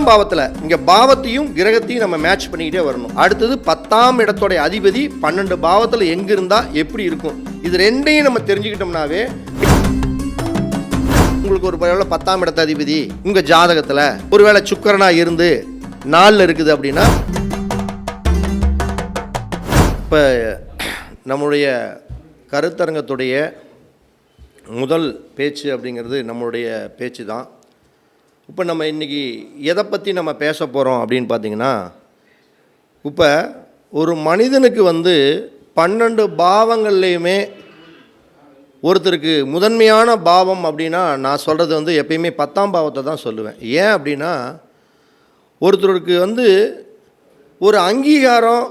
பத்தாம் பாவத்தில் இங்கே பாவத்தையும் கிரகத்தையும் நம்ம மேட்ச் பண்ணிக்கிட்டே வரணும். அடுத்தது பத்தாம் இடத்தோடைய அதிபதி பன்னெண்டு பாவத்தில் எங்கே இருந்தால் எப்படி இருக்கும்? இது ரெண்டையும் நம்ம தெரிஞ்சுக்கிட்டோம்னாவே உங்களுக்கு ஒரு வேளை பத்தாம் இடத்த அதிபதி உங்கள் ஜாதகத்தில் ஒருவேளை சுக்கரனா இருந்து நாளில் இருக்குது அப்படின்னா இப்போ நம்மளுடைய கருத்தரங்கத்துடைய முதல் பேச்சு அப்படிங்கிறது நம்மளுடைய பேச்சு தான் இப்போ நம்ம இன்றைக்கி எதை பற்றி நம்ம பேச போகிறோம் அப்படின்னு பார்த்தீங்கன்னா இப்போ ஒரு மனிதனுக்கு வந்து பன்னெண்டு பாவங்கள்லேயுமே ஒருத்தருக்கு முதன்மையான பாவம் அப்படின்னா நான் சொல்கிறது வந்து எப்பயுமே பத்தாம் பாவத்தை தான் சொல்லுவேன். ஏன் அப்படின்னா ஒருத்தருக்கு வந்து ஒரு அங்கீகாரம்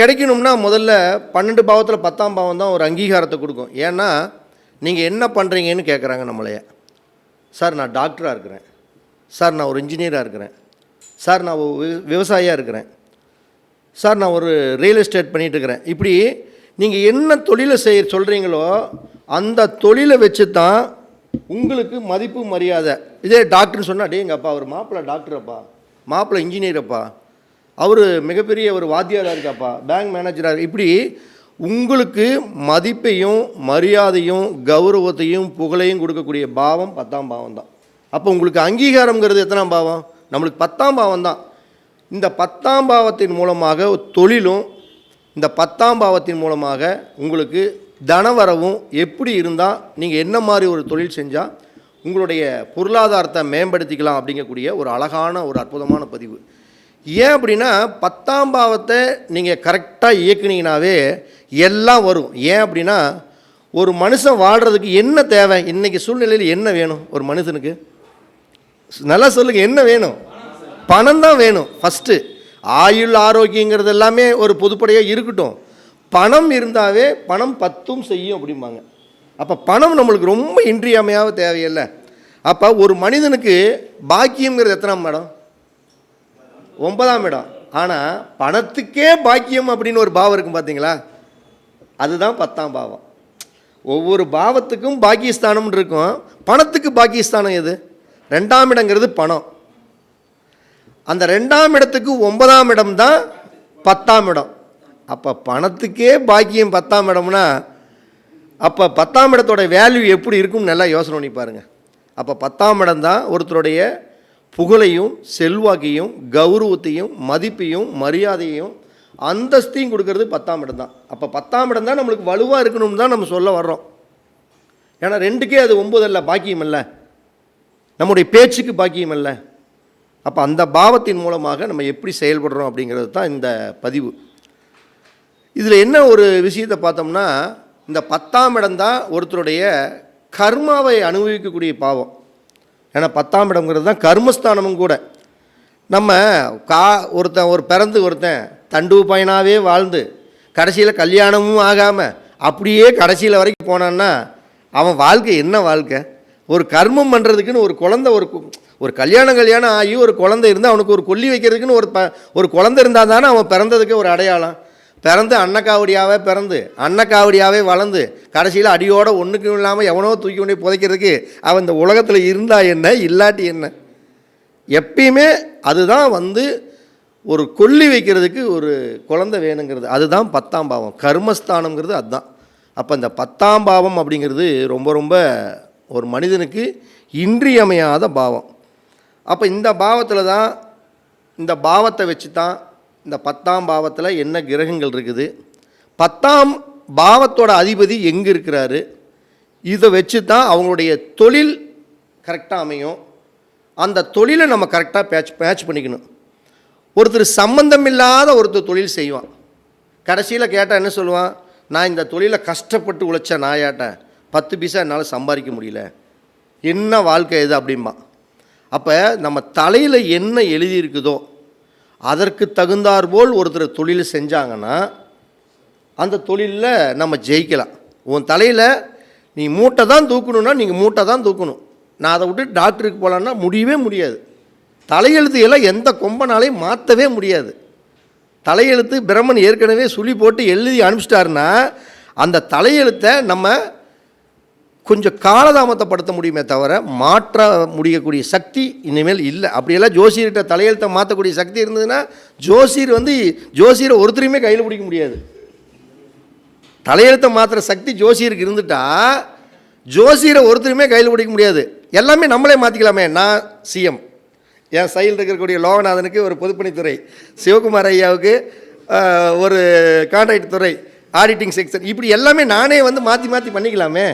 கிடைக்கணும்னா முதல்ல பன்னெண்டு பாவத்தில் பத்தாம் பாவம் தான் ஒரு அங்கீகாரத்தை கொடுக்கும். ஏன்னா நீங்கள் என்ன பண்ணுறீங்கன்னு கேட்குறாங்க நம்மளைய. சார் நான் டாக்டராக இருக்கிறேன். சார் நான் ஒரு இன்ஜினியராக இருக்கிறேன். சார் நான் ஒரு வி- விவசாயியாக இருக்கிறேன். சார் நான் ஒரு ரியல் எஸ்டேட் பண்ணிட்டு இருக்கிறேன். இப்படி நீங்கள் என்ன தொழிலை செய்ய சொல்கிறீங்களோ அந்த தொழிலை வச்சு தான் உங்களுக்கு மதிப்பு மரியாதை. இதே டாக்டர்னு சொன்னால் டே எங்கள் அப்பா அவர் மாப்பிள்ளை டாக்டரப்பா மாப்பிள்ளை இன்ஜினியரப்பா அவர் மிகப்பெரிய ஒரு வாத்தியாராக இருக்காப்பா. பேங்க் மேனேஜராக இப்படி உங்களுக்கு மதிப்பையும் மரியாதையும் கௌரவத்தையும் புகழையும் கொடுக்கக்கூடிய பாவம் பத்தாம் பாவம் தான் அப்போ உங்களுக்கு அங்கீகாரங்கிறது எத்தனாம் பாவம்? நம்மளுக்கு பத்தாம் பாவம் தான் இந்த பத்தாம் பாவத்தின் மூலமாக தொழிலும் இந்த பத்தாம் பாவத்தின் மூலமாக உங்களுக்கு தனவரவும் எப்படி இருந்தால் நீங்கள் என்ன மாதிரி ஒரு தொழில் செஞ்சால் உங்களுடைய பொருளாதாரத்தை மேம்படுத்திக்கலாம் அப்படிங்கக்கூடிய ஒரு அழகான ஒரு அற்புதமான பதிவு. ஏன் அப்படின்னா பத்தாம் பாவத்தை நீங்கள் கரெக்டாக இயக்குனீங்கனாவே எல்லாம் வரும். ஏன் அப்படின்னா ஒரு மனுஷன் வாழ்கிறதுக்கு என்ன தேவை? இன்றைக்கி சூழ்நிலையில் என்ன வேணும் ஒரு மனுஷனுக்கு? நல்லா சொல்லுங்க என்ன வேணும்? பணம் தான் வேணும் ஃபஸ்ட்டு ஆயுள் ஆரோக்கியங்கிறது எல்லாமே ஒரு பொதுப்படையாக இருக்கட்டும். பணம் இருந்தாவே பணம் பத்தும் செய்யும் அப்படிம்பாங்க. அப்போ பணம் நம்மளுக்கு ரொம்ப இன்றியமையாக தேவையில்லை. அப்போ ஒரு மனிதனுக்கு பாக்கியங்கிறது எத்தனாம் மேடம் ஒன்பதாம் இடம். ஆனால் பணத்துக்கே பாக்கியம் அப்படின்னு ஒரு பாவம் இருக்கும் பார்த்தீங்களா அதுதான் பத்தாம் பாவம். ஒவ்வொரு பாவத்துக்கும் பாக்கியஸ்தானம் இருக்கும். பணத்துக்கு பாக்கியஸ்தானம் எது? ரெண்டாம் இடங்கிறது பணம். அந்த ரெண்டாம் இடத்துக்கு ஒன்பதாம் இடம் தான் பத்தாம் இடம். அப்போ பணத்துக்கே பாக்கியம் பத்தாம் இடம்னா அப்போ பத்தாம் இடத்தோட வேல்யூ எப்படி இருக்கும்னு நல்லா யோசனை பண்ணி பாருங்கள் அப்போ பத்தாம் இடம் தான் ஒருத்தருடைய புகழையும் செல்வாக்கையும் கௌரவத்தையும் மதிப்பையும் மரியாதையும் அந்தஸ்தையும் கொடுக்கறது பத்தாம் இடம் தான். அப்போ பத்தாம் இடம் தான் நம்மளுக்கு வலுவாக இருக்கணும்னு தான் நம்ம சொல்ல வர்றோம். ஏன்னா ரெண்டுக்கே அது ஒம்பது அல்ல பாக்கியம் அல்ல நம்முடைய பேச்சுக்கு பாக்கியம் அல்ல அப்போ அந்த பாவத்தின் மூலமாக நம்ம எப்படி செயல்படுறோம் அப்படிங்கிறது தான் இந்த பதிவு. இதில் என்ன ஒரு விஷயத்தை பார்த்தோம்னா இந்த பத்தாம் இடம் தான் ஒருத்தருடைய கர்மாவை அனுபவிக்கக்கூடிய பாவம். ஏன்னா பத்தாம் இடம்ங்கிறது தான் கர்மஸ்தானமும் கூட. நம்ம கா ஒருத்தன் ஒரு பிறந்து ஒருத்தன் தண்டு பையனாகவே வாழ்ந்து கடைசியில் கல்யாணமும் ஆகாமல் அப்படியே கடைசியில் வரைக்கும் போனான்னா அவன் வாழ்க்கை என்ன வாழ்க்கை? ஒரு கர்மம் பண்ணுறதுக்குன்னு ஒரு குழந்தை ஒரு ஒரு கல்யாணம் கல்யாணம் ஆகி ஒரு குழந்தை இருந்தால் அவனுக்கு ஒரு கொல்லி வைக்கிறதுக்குன்னு ஒரு ப ஒரு குழந்தை இருந்தால் தானே அவன் பிறந்ததுக்கு ஒரு அடையாளம். பிறந்து அன்னக்காவடியாகவே பிறந்து அன்னக்காவடியாகவே வளர்ந்து கடைசியில் அடியோட ஒன்றுக்கும் இல்லாமல் எவனோ தூக்கி கொண்டு புதைக்கிறதுக்கு அவன் இந்த உலகத்தில் இருந்தா என்ன இல்லாட்டி என்ன? எப்பயுமே அதுதான் வந்து ஒரு கொல்லி வைக்கிறதுக்கு ஒரு குழந்தை வேணுங்கிறது. அதுதான் பத்தாம் பாவம். கர்மஸ்தானங்கிறது அதுதான். அப்போ இந்த பத்தாம் பாவம் அப்படிங்கிறது ரொம்ப ரொம்ப ஒரு மனிதனுக்கு இன்றியமையாத பாவம். அப்போ இந்த பாவத்தில் தான் இந்த பாவத்தை வச்சு தான் இந்த பத்தாம் பாவத்தில் என்ன கிரகங்கள் இருக்குது? பத்தாம் பாவத்தோட அதிபதி எங்கே இருக்கிறாரு? இதை வச்சு தான் அவங்களுடைய தொழில் கரெக்டாக அமையும். அந்த தொழிலை நம்ம கரெக்டாக பேட்ச் மேட்ச் பண்ணிக்கணும். ஒருத்தர் சம்பந்தம் இல்லாத ஒருத்தர் தொழில் செய்வான். கடைசியில் கேட்டால் என்ன சொல்லுவான்? நான் இந்த தொழிலை கஷ்டப்பட்டு உழைச்ச நாயாட்டேன் பத்து பைசா என்னால் சம்பாதிக்க முடியல. என்ன வாழ்க்கை இது அப்படிம்பா. அப்போ நம்ம தலையில் என்ன எழுதியிருக்குதோ அதற்கு தகுந்தாற்போல் ஒருத்தர் தொழில் செஞ்சாங்கன்னா அந்த தொழிலில் நம்ம ஜெயிக்கலாம். உன் தலையில் நீ மூட்டை தான் தூக்கணும்னா நீங்கள் மூட்டை தான் தூக்கணும். நான் அதை விட்டு டாக்டருக்கு போகலான்னா முடியவே முடியாது. தலையெழுத்து எல்லாம் எந்த கொம்பனாலையும் மாற்றவே முடியாது. தலையெழுத்து பிரம்மன் ஏற்கனவே சுழி போட்டு எழுதி அனுப்பிச்சிட்டாருன்னா அந்த தலையெழுத்தை நம்ம கொஞ்சம் காலதாமதப்படுத்த முடியுமே தவிர மாற்ற முடியக்கூடிய சக்தி இனிமேல் இல்லை. அப்படியெல்லாம் ஜோசியர்கிட்ட தலையெழுத்தை மாற்றக்கூடிய சக்தி இருந்ததுன்னா ஜோசியர் வந்து ஜோசியரை ஒருத்தரையுமே கையில் பிடிக்க முடியாது. தலையெழுத்தை மாற்றுற சக்தி ஜோசியருக்கு இருந்துட்டா ஜோசியரை ஒருத்தருமே கையில் பிடிக்க முடியாது. எல்லாமே நம்மளே மாற்றிக்கலாமே நான் சிஎம். என் சைடில் இருக்கக்கூடிய லோகநாதனுக்கு ஒரு பொதுப்பணித்துறை சிவகுமார் ஐயாவுக்கு ஒரு கான்ட்ராக்ட் துறை ஆடிட்டிங் செக்ஷன் இப்படி எல்லாமே நானே வந்து மாற்றி மாற்றி பண்ணிக்கலாமே.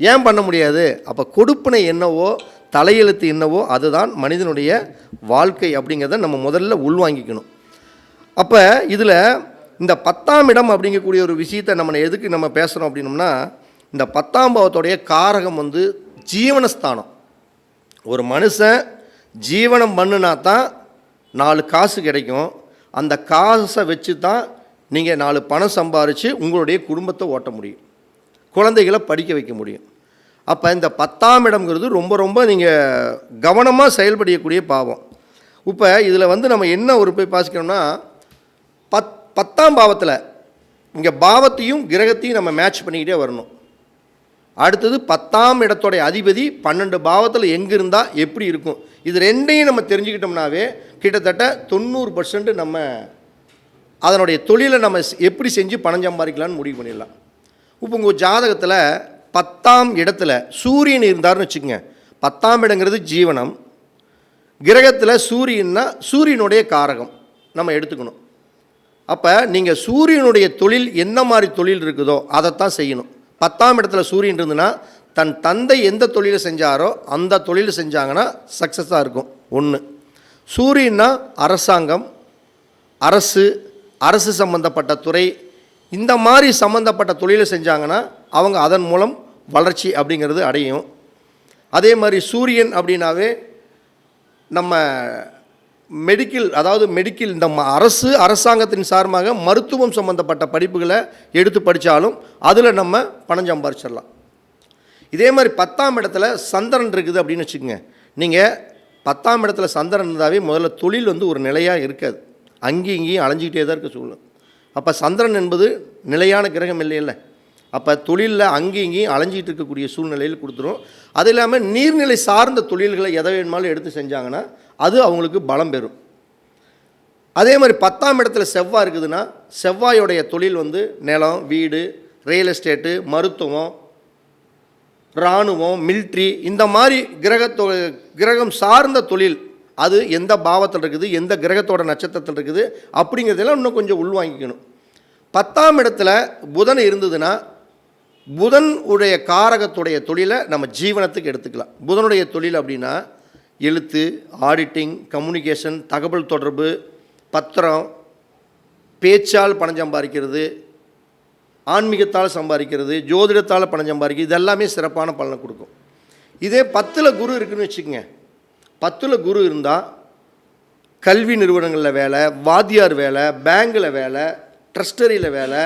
ஏன் பண்ண முடியாது? அப்போ கொடுப்பினை என்னவோ தலையெழுத்து என்னவோ அதுதான் மனிதனுடைய வாழ்க்கை அப்படிங்கிறத நம்ம முதல்ல உள்வாங்கிக்கணும். அப்போ இதில் இந்த பத்தாம் இடம் அப்படிங்கக்கூடிய ஒரு விஷயத்தை நம்ம எதுக்கு நம்ம பேசுகிறோம் அப்படின்னோம்னா இந்த பத்தாம் பாவத்துடைய காரகம் வந்து ஜீவனஸ்தானம். ஒரு மனுஷன் ஜீவனம் பண்ணுனா தான் நாலு காசு கிடைக்கும். அந்த காசை வச்சு தான் நீங்கள் நாலு பணம் சம்பாரித்து உங்களுடைய குடும்பத்தை ஓட்ட முடியும். குழந்தைகளை படிக்க வைக்க முடியும். அப்போ இந்த பத்தாம் இடம்ங்கிறது ரொம்ப ரொம்ப நீங்கள் கவனமாக செயல்படக்கூடிய பாவம். இப்போ இதில் வந்து நம்ம என்ன ஒரு போய் பாசிக்கணும்னா பத் பத்தாம் பாவத்தில் இங்கே பாவத்தையும் கிரகத்தையும் நம்ம மேட்ச் பண்ணிக்கிட்டே வரணும். அடுத்தது பத்தாம் இடத்தோடைய அதிபதி பன்னெண்டு பாவத்தில் எங்கே இருந்தால் எப்படி இருக்கும்? இது ரெண்டையும் நம்ம தெரிஞ்சுக்கிட்டோம்னாவே கிட்டத்தட்ட தொண்ணூறு பர்சன்ட் நம்ம அதனுடைய தொழிலை நம்ம எப்படி செஞ்சு பணம் சம்பாதிக்கலாம்னு முடிவு பண்ணிடலாம். இப்போ உங்கள் ஜாதகத்தில் பத்தாம் இடத்துல சூரியன் இருந்தார்னு வச்சுக்கோங்க. பத்தாம் இடங்கிறது ஜீவனம். கிரகத்தில் சூரியன்னா சூரியனுடைய காரகம். நம்ம எடுத்துக்கணும். அப்போ நீங்கள் சூரியனுடைய தொழில் என்ன மாதிரி தொழில் இருக்குதோ அதைத்தான் செய்யணும். பத்தாம் இடத்துல சூரியன் இருந்துன்னா தன் தந்தை எந்த தொழிலை செஞ்சாரோ அந்த தொழில் செஞ்சாங்கன்னா சக்ஸஸாக இருக்கும். ஒன்று சூரியன்னா அரசாங்கம் அரசு அரசு சம்பந்தப்பட்ட துறை இந்த மாதிரி சம்மந்தப்பட்ட தொழிலை செஞ்சாங்கன்னா அவங்க அதன் மூலம் வளர்ச்சி அப்படிங்கிறது அடையும். அதே மாதிரி சூரியன் அப்படின்னாவே நம்ம மெடிக்கல் அதாவது மெடிக்கல் இந்த ம- அரசு அரசாங்கத்தின் சார்பாக மருத்துவம் சம்பந்தப்பட்ட படிப்புகளை எடுத்து படித்தாலும் அதில் நம்ம பணம் சம்பாரிச்சிடலாம். இதே மாதிரி பத்தாம் இடத்துல சந்திரன் இருக்குது அப்படின்னு வச்சுக்கோங்க. நீங்கள் பத்தாம் இடத்துல சந்திரன் இருந்தாவே முதல்ல தொழில் வந்து ஒரு நிலையாக இருக்காது. அங்கேயும் இங்கேயும் அலைஞ்சிக்கிட்டே தான் இருக்க சூழ்நிலை. அப்போ சந்திரன் என்பது நிலையான கிரகம் இல்லையில்ல. அப்போ தொழிலில் அங்கேயும் இங்கேயும் அலைஞ்சிட்டு இருக்கக்கூடிய சூழ்நிலையில் கொடுத்துரும். அது இல்லாமல் நீர்நிலை சார்ந்த தொழில்களை எதை வேணுமாலும் எடுத்து செஞ்சாங்கன்னா அது அவங்களுக்கு பலம் பெறும். அதே மாதிரி பத்தாம் இடத்துல செவ்வாய் இருக்குதுன்னா செவ்வாயோடைய தொழில் வந்து நிலம் வீடு ரியல் எஸ்டேட்டு மருத்துவம் இராணுவம் மில்ட்ரி இந்த மாதிரி கிரகத்தோ கிரகம் சார்ந்த தொழில் அது எந்த பாவத்தில் இருக்குது எந்த கிரகத்தோட நட்சத்திரத்தில் இருக்குது அப்படிங்கிறதெல்லாம் இன்னும் கொஞ்சம் உள்வாங்கிக்கணும். பத்தாம் இடத்துல புதன் இருந்ததுன்னா புதன் உடைய காரகத்துடைய தொழிலை நம்ம ஜீவனத்துக்கு எடுத்துக்கலாம். புதனுடைய தொழில் அப்படின்னா எழுத்து ஆடிட்டிங் கம்யூனிகேஷன் தகவல் தொடர்பு பத்திரம் பேச்சால் பணம் சம்பாதிக்கிறது ஆன்மீகத்தால் சம்பாதிக்கிறது ஜோதிடத்தால் பணம் சம்பாதிக்கிறது இதெல்லாமே சிறப்பான பலனை கொடுக்கும். இதே பத்தில் குரு இருக்குன்னு வச்சுக்கோங்க. பத்தில் குரு இருந்தால் கல்வி நிறுவனங்களில் வேலை வாத்தியார் வேலை பேங்கில் வேலை ட்ரஸ்டரியில் வேலை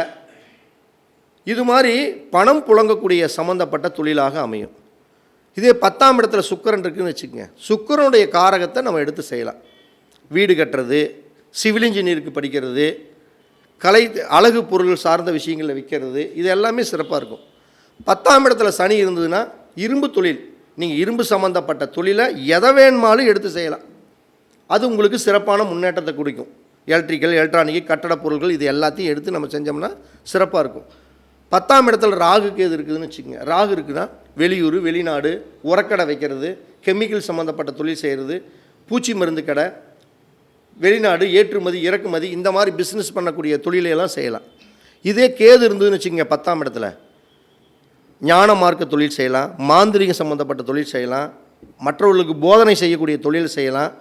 இது மாதிரி பணம் புழங்கக்கூடிய சம்மந்தப்பட்ட தொழிலாக அமையும். இதே பத்தாம் இடத்துல சுக்கரன் இருக்குன்னு வச்சுக்கோங்க. சுக்கரனுடைய காரகத்தை நம்ம எடுத்து செய்யலாம். வீடு கட்டுறது சிவில் இன்ஜினியருக்கு படிக்கிறது கலை அழகு பொருள் சார்ந்த விஷயங்களில் விற்கிறது இது எல்லாமே சிறப்பாக இருக்கும். பத்தாம் இடத்துல சனி இருந்ததுன்னா இரும்பு தொழில். நீங்கள் இரும்பு சம்மந்தப்பட்ட தொழிலை எதை வேணுமாலும் எடுத்து செய்யலாம். அது உங்களுக்கு சிறப்பான முன்னேற்றத்தை கொடுக்கும். எலக்ட்ரிக்கல் எலக்ட்ரானிக் கட்டடப் பொருட்கள் இது எல்லாத்தையும் எடுத்து நம்ம செஞ்சோம்னா சிறப்பாக இருக்கும். பத்தாம் இடத்துல ராகுக்கு எது இருக்குதுன்னு வச்சுக்கோங்க. ராகு இருக்குன்னா வெளியூர் வெளிநாடு உரக்கடை வைக்கிறது கெமிக்கல் சம்மந்தப்பட்ட தொழில் செய்கிறது பூச்சி மருந்து கடை வெளிநாடு ஏற்றுமதி இறக்குமதி இந்த மாதிரி பிஸ்னஸ் பண்ணக்கூடிய தொழிலையெல்லாம் செய்யலாம். இதே கேது இருந்ததுன்னு வச்சுக்கோங்க பத்தாம் இடத்துல. ஞான மார்க்க தொழில் செய்யலாம் மாந்திரிகம் சம்மந்தப்பட்ட தொழில் செய்யலாம் மற்றவர்களுக்கு போதனை செய்யக்கூடிய தொழில் செய்யலாம்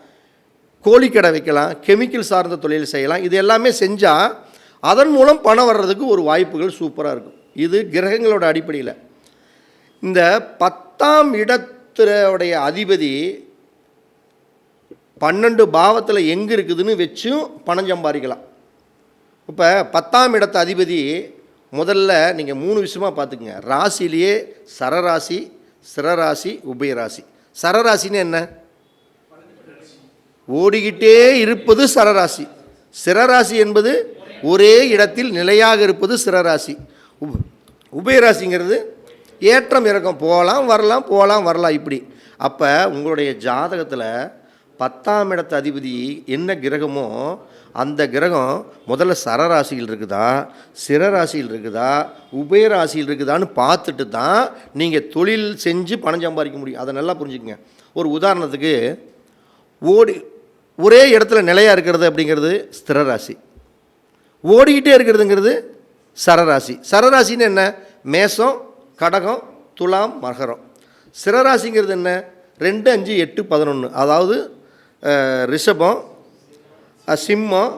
கோழிக்கடை வைக்கலாம் கெமிக்கல் சார்ந்த தொழில் செய்யலாம். இது எல்லாமே செஞ்சால் அதன் மூலம் பணம் வர்றதுக்கு ஒரு வாய்ப்புகள் சூப்பராக இருக்கும். இது கிரகங்களோட அடிப்படையில். இந்த பத்தாம் இடத்துடைய அதிபதி பன்னெண்டு பாவத்தில் எங்கே இருக்குதுன்னு வச்சும் பணம் சம்பாதிக்கலாம். இப்போ பத்தாம் இடத்து அதிபதி முதல்ல நீங்கள் மூணு விஷயமா பார்த்துக்குங்க. ராசிலேயே சரராசி சிரராசி உபயராசி. சரராசின்னு என்ன? ஓடிக்கிட்டே இருப்பது சரராசி. சிரராசி என்பது ஒரே இடத்தில் நிலையாக இருப்பது சிரராசி. உப உபயராசிங்கிறது ஏற்றம் இறக்கம். போகலாம் வரலாம் போகலாம் வரலாம் இப்படி. அப்போ உங்களுடைய ஜாதகத்தில் பத்தாம் இடத்து அதிபதி என்ன கிரகமோ அந்த கிரகம் முதல்ல சரராசியில் இருக்குதா? சிரராசியில் இருக்குதா? உபயராசியில் இருக்குதான்னு பார்த்துட்டு தான் நீங்கள் தொழில் செஞ்சு பணம் சம்பாதிக்க முடியும். அதை நல்லா புரிஞ்சுக்கங்க. ஒரு உதாரணத்துக்கு ஓடி ஒரே இடத்துல நிலையாக இருக்கிறது அப்படிங்கிறது ஸ்திரராசி. ஓடிக்கிட்டே இருக்கிறதுங்கிறது சரராசி. சரராசின்னு என்ன? மேசம் கடகம் துலாம் மகரம். சிரராசிங்கிறது என்ன? ரெண்டு அஞ்சு எட்டு பதினொன்று அதாவது ரிஷபம் சிம்மம்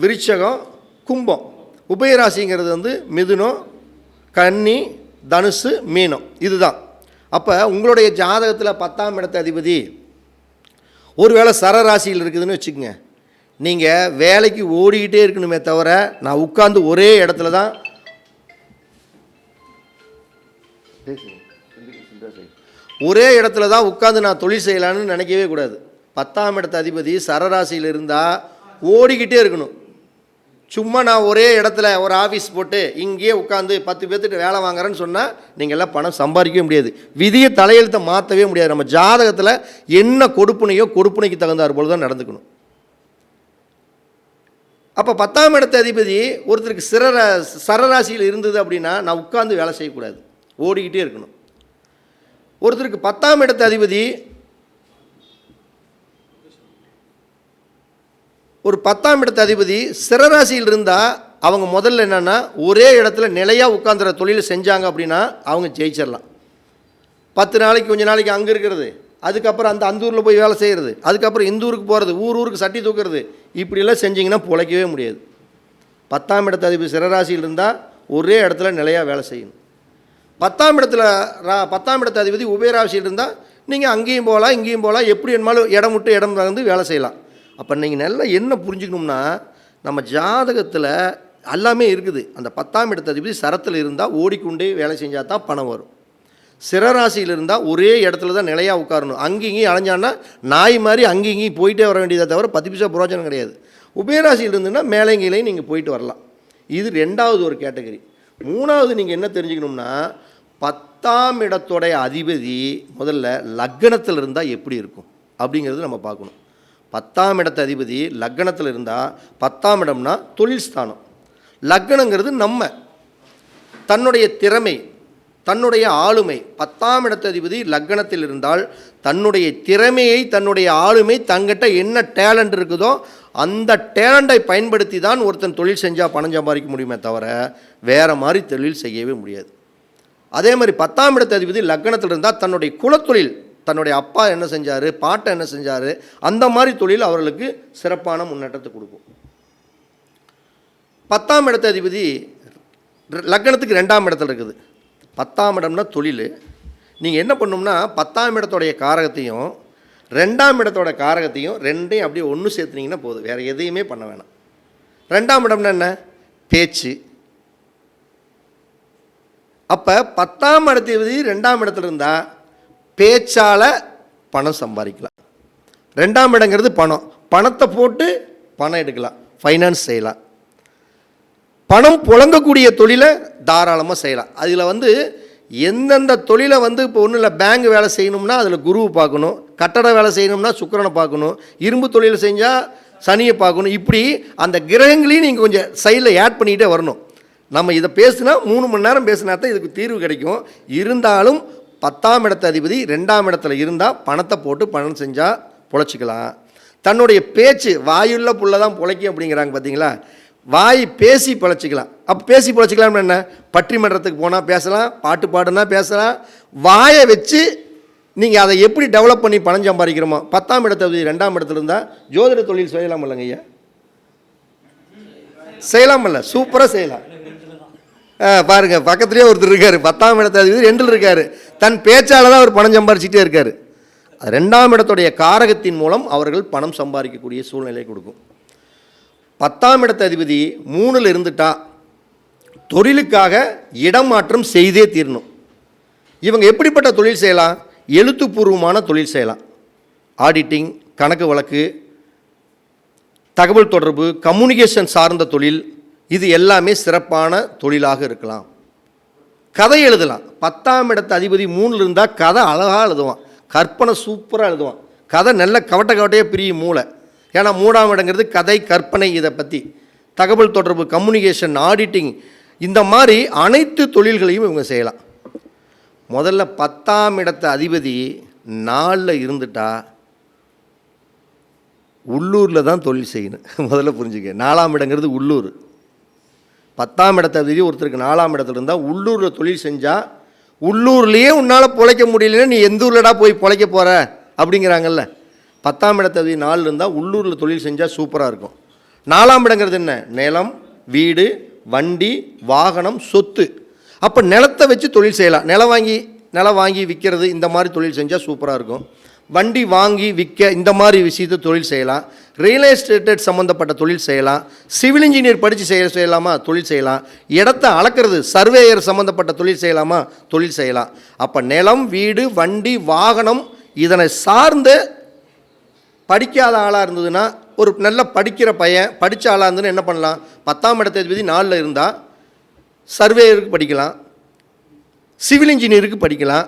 விருச்சகம் கும்பம். உபயராசிங்கிறது வந்து மிதுனம் கன்னி தனுசு மீனம். இதுதான். அப்போ உங்களுடைய ஜாதகத்தில் பத்தாம் இடத்து அதிபதி ஒருவேளை சரராசியில் இருக்குதுன்னு வச்சுக்கோங்க. நீங்கள் வேலைக்கு ஓடிக்கிட்டே இருக்கணுமே தவிர நான் உட்காந்து ஒரே இடத்துல தான் ஒரே இடத்துல தான் உட்காந்து நான் தொழில் செய்யலான்னு நினைக்கவே கூடாது. பத்தாம் இடத்து அதிபதி சரராசியில் இருந்தால் ஓடிக்கிட்டே இருக்கணும். சும்மா நான் ஒரே இடத்துல ஒரு ஆஃபீஸ் போட்டு இங்கேயே உட்காந்து பத்து பேர்த்துட்டு வேலை வாங்குறேன்னு சொன்னால் நீங்கள் எல்லாம் பணம் சம்பாதிக்கவே முடியாது. விதியை தலையெழுத்தை மாற்றவே முடியாது. நம்ம ஜாதகத்தில் என்ன கொடுப்புனையோ கொடுப்புனைக்கு தகுந்தார் போல தான் நடந்துக்கணும். அப்போ பத்தாம் இடத்து அதிபதி ஒருத்தருக்கு சிறர சரராசியில் இருந்தது அப்படின்னா நான் உட்காந்து வேலை செய்யக்கூடாது. ஓடிக்கிட்டே இருக்கணும். ஒருத்தருக்கு பத்தாம் இடத்து அதிபதி ஒரு பத்தாம் இடத்து அதிபதி சிறராசியில் இருந்தால் அவங்க முதல்ல என்னென்னா ஒரே இடத்துல நிலையாக உட்காந்துற தொழில் செஞ்சாங்க அப்படின்னா அவங்க ஜெயிச்சிடலாம் பத்து நாளைக்கு கொஞ்ச நாளைக்கு அங்கே இருக்கிறது அதுக்கப்புறம் அந்த அந்த ஊரில் போய் வேலை செய்கிறது அதுக்கப்புறம் இந்த ஊருக்கு போகிறது ஊர் ஊருக்கு சட்டி தூக்குறது இப்படிலாம் செஞ்சிங்கன்னா பிழைக்கவே முடியாது. பத்தாம் இடத்து அதிபதி சிறராசியில் இருந்தால் ஒரே இடத்துல நிலையாக வேலை செய்யணும். பத்தாம் இடத்துல ரா- பத்தாம் இடத்து அதிபதி உபயராசியில் இருந்தால் நீங்கள் அங்கேயும் போகலாம் இங்கேயும் போகலாம் எப்படி வேணுமாலும் இடம் விட்டு இடம் வந்து வேலை செய்யலாம். அப்போ நீங்கள் நல்லா என்ன புரிஞ்சுக்கணும்னா நம்ம ஜாதகத்தில் எல்லாமே இருக்குது. அந்த பத்தாம் இடத்த அதிபதி சரத்தில் இருந்தால் ஓடிக்கொண்டே வேலை செஞ்சால் தான் பணம் வரும். சிறராசியில் இருந்தால் ஒரே இடத்துல தான் நிலையாக உட்காரணும். அங்கேயும் இங்கேயும் அலைஞ்சான்னா நாய் மாதிரி அங்கேயும் இங்கேயும் போயிட்டே வர வேண்டியதை தவிர பத்து பைசா புரோஜனம் கிடையாது. உபயராசியில் இருந்துன்னா மேலங்கிலையும் நீங்கள் போயிட்டு வரலாம். இது ரெண்டாவது ஒரு கேட்டகரி. மூணாவது நீங்கள் என்ன தெரிஞ்சுக்கணும்னா பத்தாம் இடத்தோடைய அதிபதி முதல்ல லக்னத்தில் இருந்தால் எப்படி இருக்கும்? அப்படிங்கிறது நம்ம பார்க்கணும். பத்தாம் இடத்து அதிபதி லக்னத்தில் இருந்தால் பத்தாம் இடம்னா தொழில் ஸ்தானம். லக்னங்கிறது நம்ம தன்னுடைய திறமை தன்னுடைய ஆளுமை. பத்தாம் இடத்து அதிபதி லக்னத்தில் இருந்தால் தன்னுடைய திறமையை தன்னுடைய ஆளுமை தங்கிட்ட என்ன டேலண்ட் இருக்குதோ அந்த டேலண்டை பயன்படுத்தி தான் ஒருத்தன் தொழில் செஞ்சால் பணம் சம்பாதிக்க முடியுமே தவிர வேறு மாதிரி தொழில் செய்யவே முடியாது. அதே மாதிரி பத்தாம் இடத்து அதிபதி லக்னத்தில் இருந்தால் தன்னுடைய குலத்தொழில் தன்னுடைய அப்பா என்ன செஞ்சார் பாட்டை என்ன செஞ்சார் அந்த மாதிரி தொழில் அவர்களுக்கு சிறப்பான முன்னேற்றத்தை கொடுக்கும். பத்தாம் இடத்த அதிபதி லக்னத்துக்கு ரெண்டாம் இடத்துல இருக்குது. பத்தாம் இடம்னா தொழில். நீங்கள் என்ன பண்ணோம்னா பத்தாம் இடத்தோடைய காரகத்தையும் ரெண்டாம் இடத்தோட காரகத்தையும் ரெண்டையும் அப்படியே ஒன்று சேர்த்துனீங்கன்னா போதும். வேறு எதையுமே பண்ண வேணாம். ரெண்டாம் இடம்னா என்ன? பேச்சு. அப்போ பத்தாம் இடத்ததிபதி ரெண்டாம் இடத்துல இருந்தால் பேச்சால் பணம் சம்பாதிக்கலாம். ரெண்டாம் இடங்கிறது பணம். பணத்தை போட்டு பணம் எடுக்கலாம். ஃபைனான்ஸ் செய்யலாம். பணம் புழங்கக்கூடிய தொழிலை தாராளமாக செய்யலாம். அதில் வந்து எந்தெந்த தொழிலை வந்து இப்போ ஒன்றும் இல்லை பேங்க் வேலை செய்யணும்னா அதில் குருவை பார்க்கணும். கட்டட வேலை செய்யணும்னா சுக்கரனை பார்க்கணும். இரும்பு தொழில் செஞ்சால் சனியை பார்க்கணும். இப்படி அந்த கிரகங்களையும் நீங்கள் கொஞ்சம் சைடில் ஆட் பண்ணிக்கிட்டே வரணும். நம்ம இதை பேசுனா மூணு மணி நேரம் பேசினா தான் இதுக்கு தீர்வு கிடைக்கும். இருந்தாலும் பத்தாம் இடத்து அதிபதி ரெண்டாம் இடத்துல இருந்தால் பணத்தை போட்டு பணம் செஞ்சால் பொழைச்சிக்கலாம். தன்னுடைய பேச்சு வாயுள்ள புள்ள தான் பொழைக்கும் அப்படிங்கிறாங்க பார்த்தீங்களா வாய் பேசி பிழைச்சிக்கலாம். அப்போ பேசி பிழைச்சிக்கலாம் என்ன? பட்டிமன்றத்துக்கு போனால் பேசலாம் பாட்டு பாடுனா பேசலாம். வாயை வச்சு நீங்கள் அதை எப்படி டெவலப் பண்ணி பணம் சம்பாதிக்கிறோமோ பத்தாம் இடத்த ரெண்டாம் இடத்துல இருந்தால் ஜோதிட தொழில் செய்யலாம் இல்லைங்க ஐயா இல்லை சூப்பராக செய்யலாம். பாருங்கள் பக்கத்துலேயே ஒருத்தர் இருக்கார். பத்தாம் இடத்துல ரெண்டில் இருக்கார். தன் பேச்சால் தான் அவர் பணம் சம்பாரிச்சிட்டே இருக்கார். ரெண்டாம் இடத்துடைய காரகத்தின் மூலம் அவர்கள் பணம் சம்பாதிக்கக்கூடிய சூழ்நிலை கொடுக்கும். பத்தாம் இடத்த அதிபதி மூணில் இருந்துட்டா தொழிலுக்காக இடம் மாற்றம் செய்தே தீரணும். இவங்க எப்படிப்பட்ட தொழில் செய்யலாம்? எழுத்துப்பூர்வமான தொழில் செய்யலாம். ஆடிட்டிங் கணக்கு வழக்கு தகவல் தொடர்பு கம்யூனிகேஷன் சார்ந்த தொழில் இது எல்லாமே சிறப்பான தொழிலாக இருக்கலாம். கதை எழுதலாம். பத்தாம் இடத்து அதிபதி மூணில் இருந்தால் கதை அழகாக எழுதுவான். கற்பனை சூப்பராக எழுதுவான். கதை நல்ல கவட்ட கவட்டையாக பிரியும் மூளை. ஏன்னா மூணாம் இடங்கிறது கதை கற்பனை இதை பற்றி தகவல் தொடர்பு கம்யூனிகேஷன் ஆடிட்டிங் இந்த மாதிரி அனைத்து தொழில்களையும் இவங்க செய்யலாம். முதல்ல பத்தாம் இடத்து அதிபதி நாளில் இருந்துட்டா உள்ளூரில் தான் தொழில் செய்யணும். முதல்ல புரிஞ்சுக்க. நாலாம் இடங்கிறது உள்ளூர். பத்தாம் இடத்த விதி ஒருத்தருக்கு நாலாம் இடத்துல இருந்தால் உள்ளூரில் தொழில் செஞ்சால் உள்ளூர்லேயே உன்னால் பிழைக்க முடியலன்னா நீ எந்த ஊர்லடா போய் பிழைக்க போகிற அப்படிங்கிறாங்கல்ல. பத்தாம் இடத்த விதி நாலு இருந்தால் உள்ளூரில் தொழில் செஞ்சால் சூப்பராக இருக்கும். நாலாம் இடங்கிறது என்ன? நிலம் வீடு வண்டி வாகனம் சொத்து. அப்போ நிலத்தை வச்சு தொழில் செய்யலாம். நிலம் வாங்கி நிலம் வாங்கி விற்கிறது இந்த மாதிரி தொழில் செஞ்சால் சூப்பராக இருக்கும். வண்டி வாங்கி விற்க இந்த மாதிரி விஷயத்தை தொழில் செய்யலாம். ரியல் எஸ்டேட் சம்மந்தப்பட்ட தொழில் செய்யலாம். சிவில் இன்ஜினியர் படித்து செய்ய செய்யலாமா? தொழில் செய்யலாம். இடத்த அளக்கிறது சர்வேயர் சம்மந்தப்பட்ட தொழில் செய்யலாமா? தொழில் செய்யலாம். அப்போ நிலம் வீடு வண்டி வாகனம் இதனை சார்ந்து படிக்காத ஆளாக இருந்ததுன்னா ஒரு நல்ல படிக்கிற பையன் படித்த ஆளாக இருந்ததுன்னா என்ன பண்ணலாம்? பத்தாம் இடத்த அதிபதி நாலில் இருந்தால் சர்வேயருக்கு படிக்கலாம். சிவில் இன்ஜினியருக்கு படிக்கலாம்.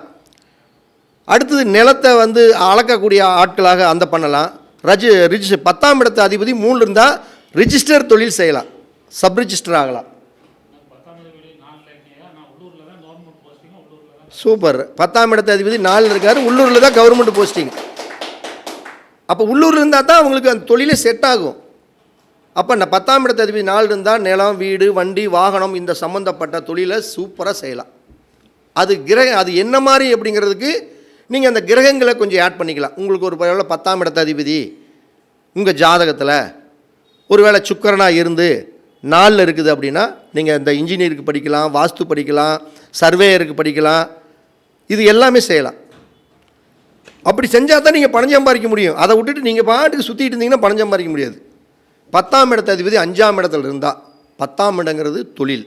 அடுத்தது நிலத்தை வந்து அளக்கக்கூடிய ஆட்களாக அந்த பண்ணலாம். ரஜி ரிஜிஸ்டர் பத்தாம் இடத்து அதிபதி மூணு இருந்தால் ரிஜிஸ்டர் தொழில் செய்யலாம். சப் ரிஜிஸ்டர் ஆகலாம். சூப்பர். பத்தாம் இடத்து அதிபதி நாலில் இருக்கார். உள்ளூரில் தான் கவர்மெண்ட் போஸ்டிங் அப்போ உள்ளூரில் இருந்தால் தான் அவங்களுக்கு அந்த தொழிலே செட் ஆகும். அப்போ நான் பத்தாம் இடத்து அதிபதி நாலு இருந்தால் நிலம் வீடு வண்டி வாகனம் இந்த சம்மந்தப்பட்ட தொழிலை சூப்பராக செய்யலாம். அது கிரக அது என்ன மாதிரி அப்படிங்கிறதுக்கு நீங்கள் அந்த கிரகங்களை கொஞ்சம் ஆட் பண்ணிக்கலாம். உங்களுக்கு ஒரு பரவாயில்ல பத்தாம் இடத்து அதிபதி உங்கள் ஜாதகத்தில் ஒருவேளை சுக்கரனாக இருந்து நாளில் இருக்குது அப்படின்னா நீங்கள் இந்த இன்ஜினியருக்கு படிக்கலாம் வாஸ்து படிக்கலாம் சர்வேயருக்கு படிக்கலாம் இது எல்லாமே செய்யலாம். அப்படி செஞ்சால் தான் நீங்கள் பணம் சம்பாதிக்க முடியும். அதை விட்டுட்டு நீங்கள் பாட்டுக்கு சுற்றிட்டு இருந்தீங்கன்னா பணம் சம்பாதிக்க முடியாது. பத்தாம் இடத்து அதிபதி அஞ்சாம் இடத்துல இருந்தால் பத்தாம் இடங்கிறது தொழில்.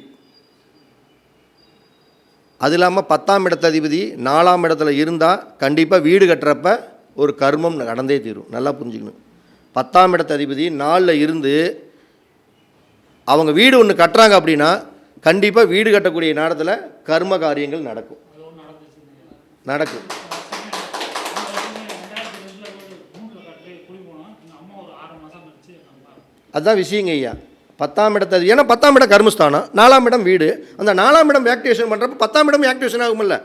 அது இல்லாமல் பத்தாம் இடத்த அதிபதி நாலாம் இடத்துல இருந்தால் கண்டிப்பாக வீடு கட்டுறப்ப ஒரு கர்மம் நடந்தே தீரும். நல்லா புரிஞ்சுக்கணும். பத்தாம் இடத்த அதிபதி நாலில் இருந்து அவங்க வீடு ஒன்று கட்டுறாங்க அப்படின்னா கண்டிப்பாக வீடு கட்டக்கூடிய நேரத்தில் கர்ம காரியங்கள் நடக்கும். நடக்கும். அதுதான் விஷயங்க ஐயா. பத்தாம் இடத்து ஏன்னா பத்தாம் இடம் கர்மஸ்தானம் நாலாம் இடம் வீடு. அந்த நாலாம் இடம் ஆக்டிவேஷன் பண்ணுறப்ப பத்தாம் இடம் ஆக்டிவேஷன் ஆகும்ல.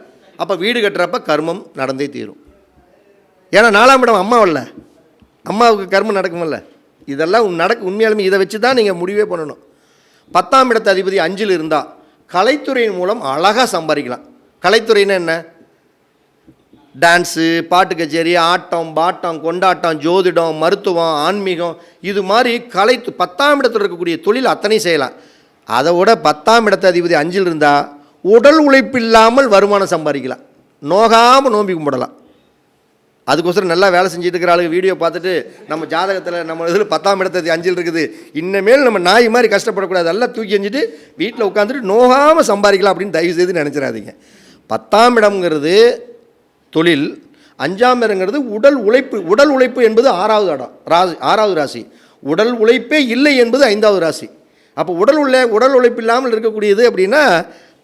அப்போ வீடு கட்டுறப்ப கர்மம் நடந்தே தீரும். ஏன்னா நாலாம் இடம் அம்மாவல்ல அம்மாவுக்கு கர்மம் நடக்குமில்ல இதெல்லாம் நடக்கும் நடக்கு உண்மையாலுமே இதை வச்சு தான் நீங்கள் முடிவே பண்ணணும். பத்தாம் இடத்து அதிபதி அஞ்சில் இருந்தால் கலைத்துறையின் மூலம் அழகாக சம்பாதிக்கலாம். கலைத்துறைன்னா என்ன? டான்ஸு பாட்டு கச்சேரி ஆட்டம் பாட்டம் கொண்டாட்டம் ஜோதிடம் மருத்துவம் ஆன்மீகம் இது மாதிரி கலை பத்தாம் இடத்தில் இருக்கக்கூடிய தொழில் அத்தனை செய்யலாம். அதை விட பத்தாம் இடத்து அதிபதி அஞ்சில் இருந்தால் உடல் உழைப்பு இல்லாமல் வருமானம் சம்பாதிக்கலாம். நோகாமல் நோம்பி கும்பிடலாம். அதுக்கோசரம் நல்லா வேலை செஞ்சுட்டு இருக்கிற ஆளுங்க வீடியோ பார்த்துட்டு நம்ம ஜாதகத்தில் நம்ம இதில் பத்தாம் இடத்து அஞ்சில் இருக்குது. இன்னமேல் நம்ம நாய் மாதிரி கஷ்டப்படக்கூடாது. எல்லாம் தூக்கி எஞ்சிட்டு வீட்டில் உட்காந்துட்டு நோகாமல் சம்பாதிக்கலாம் அப்படின்னு தயவு செய்து நினச்சிடாதீங்க. பத்தாம் இடம்ங்கிறது தொழில் அஞ்சாம் இடங்கிறது உடல் உழைப்பு உடல் உழைப்பு என்பது ஆறாவது இடம் ராசி ஆறாவது ராசி. உடல் உழைப்பே இல்லை என்பது ஐந்தாவது ராசி. அப்போ உடல் உள்ள உடல் உழைப்பு இல்லாமல் இருக்கக்கூடியது அப்படின்னா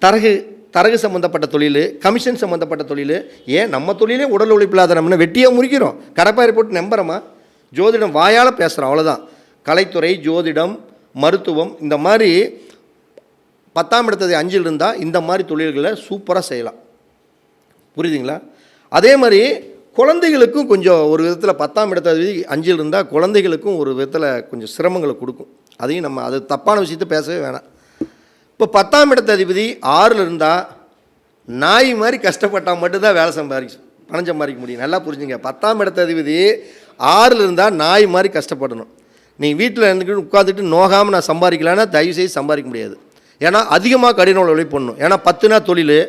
தரகு தரகு சம்மந்தப்பட்ட தொழில் கமிஷன் சம்மந்தப்பட்ட தொழில். ஏன்? நம்ம தொழிலே உடல் உழைப்பு இல்லாத நம்ம வெட்டியாக முறிக்கிறோம். கடப்பாரி போட்டு நம்புறோமா? ஜோதிடம் வாயால் பேசுகிறோம் அவ்வளோதான் கலைத்துறை ஜோதிடம் மருத்துவம் இந்த மாதிரி பத்தாம் இடத்தது அஞ்சில் இருந்தால் இந்த மாதிரி தொழில்களை சூப்பராக செய்யலாம். புரியுதுங்களா? அதே மாதிரி குழந்தைகளுக்கும் கொஞ்சம் ஒரு விதத்தில் பத்தாம் இடத்த அஞ்சில் இருந்தால் குழந்தைகளுக்கும் ஒரு விதத்தில் கொஞ்சம் சிரமங்களை கொடுக்கும். அதையும் நம்ம அது தப்பான விஷயத்த பேசவே வேணாம். இப்போ பத்தாம் இடத்த அதிபதி ஆறில் இருந்தால் நாய் மாதிரி கஷ்டப்பட்டால் மட்டும்தான் வேலை சம்பாதிக்க பணம் சம்பாதிக்க முடியும். நல்லா புரிஞ்சுங்க. பத்தாம் இடத்த அதிபதி ஆறில் இருந்தால் நாய் மாதிரி கஷ்டப்படணும். நீ வீட்டில் இருந்துக்கிட்டு உட்காந்துட்டு நோகாமல் நான் சம்பாதிக்கலான்னா தயவு செய்து சம்பாதிக்க முடியாது. ஏன்னா அதிகமாக கடின உழைப்பு பண்ணணும். ஏன்னா பத்துனா தொழில்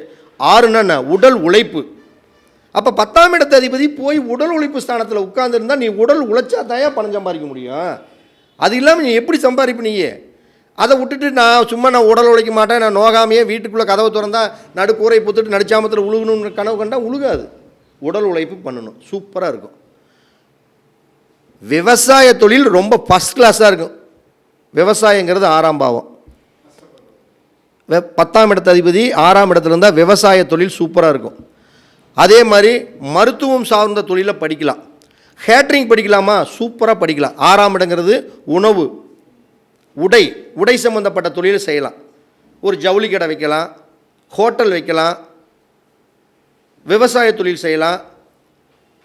ஆறுனா என்ன? உடல் உழைப்பு. அப்போ பத்தாம் இடத்த அதிபதி போய் உடல் உழைப்பு ஸ்தானத்தில் உட்காந்துருந்தா நீ உடல் உழைச்சா தான் பணம் சம்பாதிக்க முடியும்? அது இல்லாமல் நீ எப்படி சம்பாதிப்பு நீயே? அதை விட்டுட்டு நான் சும்மா நான் உடல் உழைக்க மாட்டேன் நான் நோகாமையே வீட்டுக்குள்ளே கதவை திறந்தா நடுக்கூரை புத்துட்டு நடுச்சாமத்தில் உழுகணும்னு கனவு கண்டால் உழுகாது. உடல் உழைப்பு பண்ணணும். சூப்பராக இருக்கும். விவசாய தொழில் ரொம்ப ஃபஸ்ட் கிளாஸாக இருக்கும். விவசாயங்கிறது ஆறாம் பாவம். வெ பத்தாம் இடத்து அதிபதி ஆறாம் இடத்துல இருந்தால் விவசாய தொழில் சூப்பராக இருக்கும். அதே மாதிரி மருத்துவம் சார்ந்த தொழிலை படிக்கலாம். ஹேட்ரிங் படிக்கலாமா? சூப்பராக படிக்கலாம். ஆறாம் இடங்கிறது உணவு. உடை. உடை சம்மந்தப்பட்ட தொழிலை செய்யலாம். ஒரு ஜவுளி கடை வைக்கலாம். ஹோட்டல் வைக்கலாம். விவசாய தொழில் செய்யலாம்.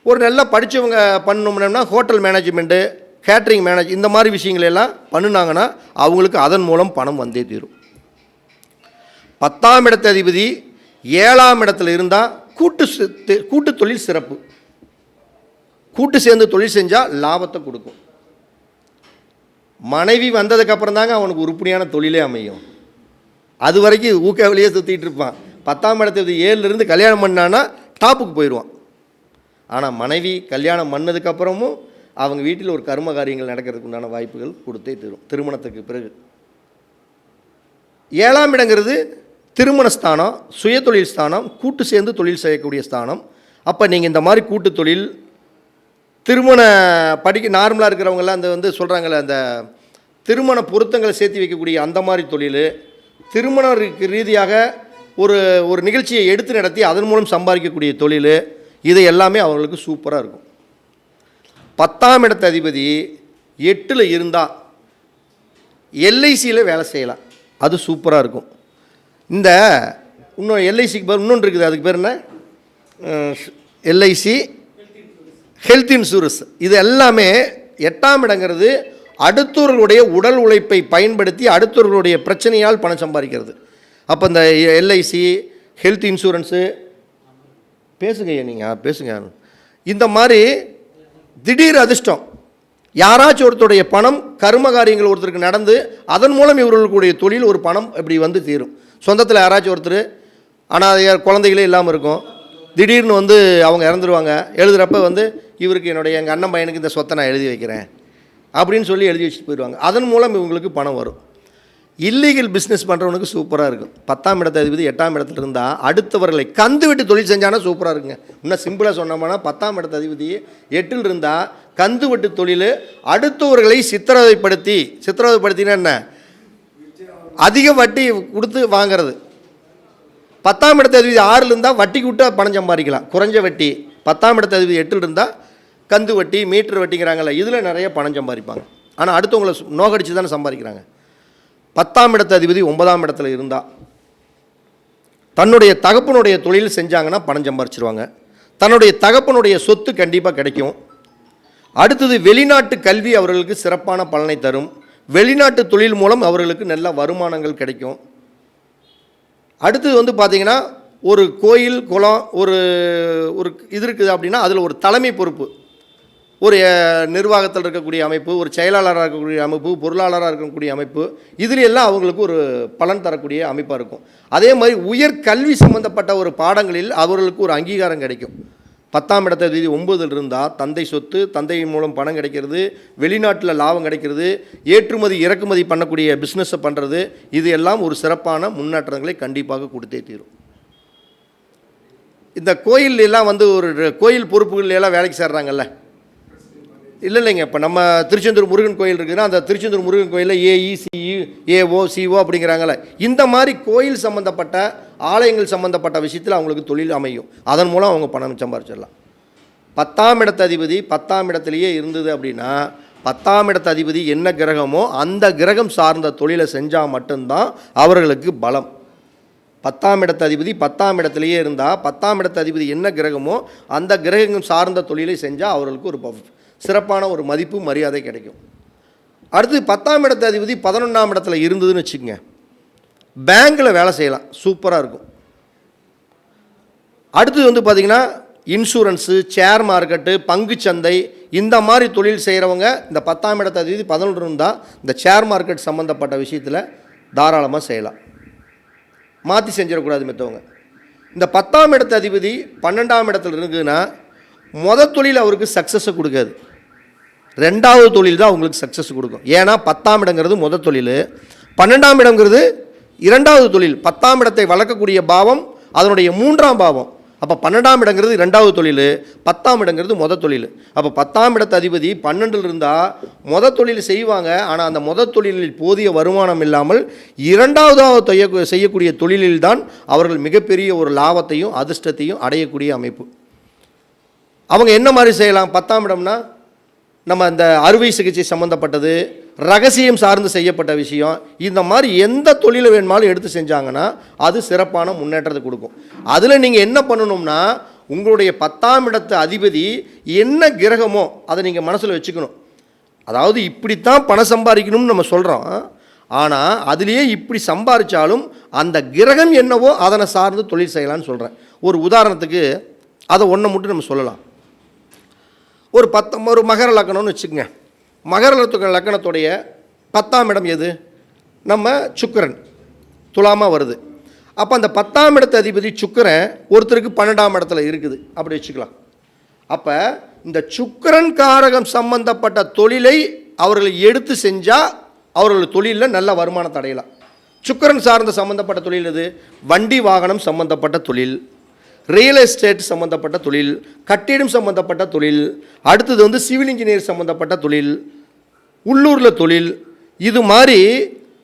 ஒரு நல்லா படித்தவங்க பண்ணணும்னா ஹோட்டல் மேனேஜ்மெண்ட்டு கேட்ரிங் மேனேஜ் இந்த மாதிரி விஷயங்களெல்லாம் பண்ணினாங்கன்னா பண்ணுனாங்கன்னா அவங்களுக்கு அதன் மூலம் பணம் வந்தே தீரும். பத்தாம் இடத்த அதிபதி ஏழாம் இடத்துல இருந்தால் கூட்டு கூட்டு தொழில் சிறப்பு. கூட்டு சேர்ந்து தொழில் செஞ்சால் லாபத்தை கொடுக்கும். மனைவி வந்ததுக்கப்புறம் தாங்க அவனுக்கு உருப்படியான தொழிலே அமையும். அது வரைக்கும் ஊக்க வெளியே சுற்றிட்டு இருப்பான். பத்தாம் இடத்து ஏழுலேருந்து கல்யாணம் பண்ணான்னா டாப்புக்கு போயிடுவான். ஆனால் மனைவி கல்யாணம் பண்ணதுக்கப்புறமும் அவங்க வீட்டில் ஒரு கர்ம காரியங்கள் நடக்கிறதுக்கு உண்டான வாய்ப்புகள் கொடுத்தே தரும். திருமணத்துக்கு பிறகு. ஏழாம் இடங்கிறது திருமண ஸ்தானம் சுயதொழில் ஸ்தானம் கூட்டு சேர்ந்து தொழில் செய்யக்கூடிய ஸ்தானம். அப்போ நீங்கள் இந்த மாதிரி கூட்டு தொழில் திருமண படிக்க நார்மலாக இருக்கிறவங்கெல்லாம் அந்த வந்து சொல்கிறாங்களே அந்த திருமண பொருத்தங்களை சேர்த்து வைக்கக்கூடிய அந்த மாதிரி தொழில் திருமண ரீதியாக ஒரு ஒரு நிகழ்ச்சியை எடுத்து நடத்தி அதன் மூலம் சம்பாதிக்கக்கூடிய தொழில் இது எல்லாமே அவங்களுக்கு சூப்பராக இருக்கும். பத்தாம் இடத்த அதிபதி எட்டில் இருந்தால் எல்ஐசியில் வேலை செய்யலாம். அது சூப்பராக இருக்கும். இந்த இன்னும் எல்ஐசிக்கு பேர் இன்னொன்று இருக்குது அதுக்கு பேர் என்ன? எல்ஐசி ஹெல்த் இன்சூரன்ஸ் இது எல்லாமே எட்டாம் இடங்கிறது அடுத்தவர்களுடைய உடல் உழைப்பை பயன்படுத்தி அடுத்தவர்களுடைய பிரச்சனையால் பணம் சம்பாதிக்கிறது. அப்போ இந்த எல்ஐசி ஹெல்த் இன்சூரன்ஸு பேசுங்க நீங்கள் பேசுங்க. இந்த மாதிரி திடீர் அதிர்ஷ்டம். யாராச்சும் ஒருத்தருடைய பணம் கர்ம காரியங்கள் ஒருத்தருக்கு நடந்து அதன் மூலம் இவர்களுடைய தொழில் ஒரு பணம் இப்படி வந்து தீரும். சொந்தத்தில் யாராச்சும் ஒருத்தர் ஆனால் குழந்தைகளே இல்லாமல் இருக்கும். திடீர்னு வந்து அவங்க இறந்துருவாங்க. எழுதுகிறப்ப வந்து இவருக்கு என்னுடைய எங்கள் அண்ணன் பையனுக்கு இந்த சொத்தை நான் எழுதி வைக்கிறேன். அப்படின்னு சொல்லி எழுதி வச்சுட்டு போயிடுவாங்க. அதன் மூலம் இவங்களுக்கு பணம் வரும். இல்லீகல் பிஸ்னஸ் பண்ணுறவனுக்கு சூப்பராக இருக்கும். பத்தாம் இடத்து அதிபதி எட்டாம் இடத்துல இருந்தால் அடுத்தவர்களை கந்து விட்டு தொழில் செஞ்சானா சூப்பராக இருக்குங்க. இன்னும் சிம்பிளாக சொன்னோம்னா பத்தாம் இடத்த அதிபதி எட்டில் இருந்தால் கந்து விட்டு தொழில் அடுத்தவர்களை சித்திரவதைப்படுத்தி சித்திரவதைப்படுத்தினா என்ன? அதிக வட்டி கொடுத்து வாங்குறது. பத்தாம் இடத்து அதிபதி ஆறில் இருந்தால் வட்டிக்கு விட்டு பணம் சம்பாதிக்கலாம். குறைஞ்ச வட்டி. பத்தாம் இடத்து அதிபதி எட்டில் இருந்தால் கந்து வட்டி மீட்டர் வட்டிங்கிறாங்கல்ல இதில் நிறைய பணம் சம்பாதிப்பாங்க. ஆனால் அடுத்தவங்களை நோகடிச்சு தானே சம்பாதிக்கிறாங்க. பத்தாம் இடத்து அதிபதி ஒன்பதாம் இடத்துல இருந்தால் தன்னுடைய தகப்பனுடைய தொழில் செஞ்சாங்கன்னா பணம் சம்பாரிச்சிருவாங்க தன்னுடைய தகப்பனுடைய சொத்து கண்டிப்பாக கிடைக்கும். அடுத்தது வெளிநாட்டு கல்வி அவர்களுக்கு சிறப்பான பலனை தரும். வெளிநாட்டு தொழில் மூலம் அவர்களுக்கு நல்ல வருமானங்கள் கிடைக்கும். அடுத்தது வந்து பார்த்தீங்கன்னா ஒரு கோயில் குளம் ஒரு ஒரு இது இருக்குது அப்படின்னா அதில் ஒரு தலைமை பொறுப்பு. ஒரு நிர்வாகத்தில் இருக்கக்கூடிய அமைப்பு ஒரு செயலாளராக இருக்கக்கூடிய அமைப்பு பொருளாளராக இருக்கக்கூடிய அமைப்பு இதில் எல்லாம் அவங்களுக்கு ஒரு பலன் தரக்கூடிய அமைப்பாக இருக்கும். அதே மாதிரி உயர் கல்வி சம்பந்தப்பட்ட ஒரு பாடங்களில் அவர்களுக்கு ஒரு அங்கீகாரம் கிடைக்கும். பத்தாம் இடத்த தேதி ஒன்பதில் இருந்தால் தந்தை சொத்து தந்தையின் மூலம் பணம் கிடைக்கிறது வெளிநாட்டில் லாபம் கிடைக்கிறது ஏற்றுமதி இறக்குமதி பண்ணக்கூடிய பிஸ்னஸை பண்ணுறது இது எல்லாம் ஒரு சிறப்பான முன்னேற்றங்களை கண்டிப்பாக கொடுத்தே தீரும். இந்த கோயில் எல்லாம் வந்து ஒரு கோயில் பொறுப்புகள் எல்லாம் வேலைக்கு சேர்றாங்கல்ல. இல்லை இல்லைங்க. இப்போ நம்ம திருச்செந்தூர் முருகன் கோயில் இருக்குதுன்னா அந்த திருச்செந்தூர் முருகன் கோயிலில் ஏஇ ஏஓ e, சிஓ அப்படிங்கிறாங்கல்ல. இந்த மாதிரி கோயில் சம்மந்தப்பட்ட ஆலயங்கள் சம்மந்தப்பட்ட விஷயத்தில் அவங்களுக்கு தொழில் அமையும். அதன் மூலம் அவங்க பணம் சம்பாரிச்சிடலாம். பத்தாம் இடத்து அதிபதி பத்தாம் இடத்துலையே இருந்தது அப்படின்னா பத்தாம் இடத்து அதிபதி என்ன கிரகமோ அந்த கிரகம் சார்ந்த தொழிலை செஞ்சால் மட்டும்தான் அவர்களுக்கு பலம். பத்தாம் இடத்து அதிபதி பத்தாம் இடத்துலையே இருந்தால் பத்தாம் இடத்து அதிபதி என்ன கிரகமோ அந்த கிரகம் சார்ந்த தொழிலை செஞ்சால் அவர்களுக்கு ஒரு சிறப்பான ஒரு மதிப்பு மரியாதை கிடைக்கும். அடுத்து பத்தாம் இடத்து அதிபதி பதினொன்றாம் இடத்துல இருந்ததுன்னு வச்சுக்கோங்க. பேங்க்கில் வேலை செய்யலாம். சூப்பராக இருக்கும். அடுத்தது வந்து பார்த்திங்கன்னா இன்சூரன்ஸு ஷேர் மார்க்கெட்டு பங்குச்சந்தை இந்த மாதிரி தொழில் செய்கிறவங்க இந்த பத்தாம் இடத்து அதிபதி பதினொன்று இருந்தால் இந்த ஷேர் மார்க்கெட் சம்மந்தப்பட்ட விஷயத்தில் தாராளமாக செய்யலாம். மாற்றி செஞ்சிடக்கூடாது மற்றவங்க இந்த பத்தாம் இடத்து அதிபதி பன்னெண்டாம் இடத்துல இருக்குதுன்னா முத தொழில் அவருக்கு சக்ஸஸை கொடுக்காது. ரெண்டாவது தொழில் தான் அவங்களுக்கு சக்ஸஸ் கொடுக்கும். ஏன்னா பத்தாம் இடங்கிறது முத தொழில். பன்னெண்டாம் இடங்கிறது இரண்டாவது தொழில். பத்தாம் இடத்தை வளர்க்கக்கூடிய பாவம் அதனுடைய மூன்றாம் பாவம். அப்போ பன்னெண்டாம் இடங்கிறது ரெண்டாவது தொழில். பத்தாம் இடங்கிறது முத தொழில். அப்போ பத்தாம் இடத்து அதிபதி பன்னெண்டில் இருந்தால் முத தொழில் செய்வாங்க. ஆனால் அந்த முத தொழிலில் போதிய வருமானம் இல்லாமல் இரண்டாவதாக தொய்ய செய்யக்கூடிய தொழிலில்தான் அவர்கள் மிகப்பெரிய ஒரு லாபத்தையும் அதிர்ஷ்டத்தையும் அடையக்கூடிய அமைப்பு. அவங்க என்ன மாதிரி செய்யலாம்? பத்தாம் இடம்னா நம்ம இந்த அறுவை சிகிச்சை சம்மந்தப்பட்டது ரகசியம் சார்ந்து செய்யப்பட்ட விஷயம் இந்த மாதிரி எந்த தொழிலை வேணுமாலும் எடுத்து செஞ்சாங்கன்னா அது சிறப்பான முன்னேற்றத்தை கொடுக்கும். அதில் நீங்கள் என்ன பண்ணணும்னா உங்களுடைய பத்தாம் இடத்து அதிபதி என்ன கிரகமோ அதை நீங்கள் மனசில் வச்சுக்கணும். அதாவது இப்படித்தான் பணம் சம்பாதிக்கணும்னு நம்ம சொல்கிறோம் ஆனால் அதுலேயே இப்படி சம்பாதிச்சாலும் அந்த கிரகம் என்னவோ அதனை சார்ந்து தொழில் செய்யலாம்னு சொல்கிறேன் ஒரு உதாரணத்துக்கு அதை ஒன்றை மட்டும் நம்ம சொல்லலாம். ஒரு பத்து ஒரு மகர லக்கணம்னு வச்சுக்கோங்க. மகர லக்க- லக்கணத்துடைய பத்தாம் இடம் எது? நம்ம சுக்கிரன். துலாமா வருது. அப்போ அந்த பத்தாம் இடத்து அதிபதி சுக்கரன் ஒருத்தருக்கு பன்னெண்டாம் இடத்துல இருக்குது. அப்படி வச்சுக்கலாம். அப்போ இந்த சுக்கரன் காரகம் சம்பந்தப்பட்ட தொழிலை அவர்கள் எடுத்து செஞ்சால் அவர்கள் தொழிலில் நல்ல வருமானத்தை அடையலாம். சுக்கிரன் சார்ந்த சம்பந்தப்பட்ட தொழில் எது? வண்டி வாகனம் சம்பந்தப்பட்ட தொழில். ரியல் எஸ்டேட் சம்மந்தப்பட்ட தொழில் கட்டிடம் சம்மந்தப்பட்ட தொழில் அடுத்தது வந்து சிவில் இன்ஜினியர் சம்மந்தப்பட்ட தொழில் உள்ளூரில் தொழில் இது மாதிரி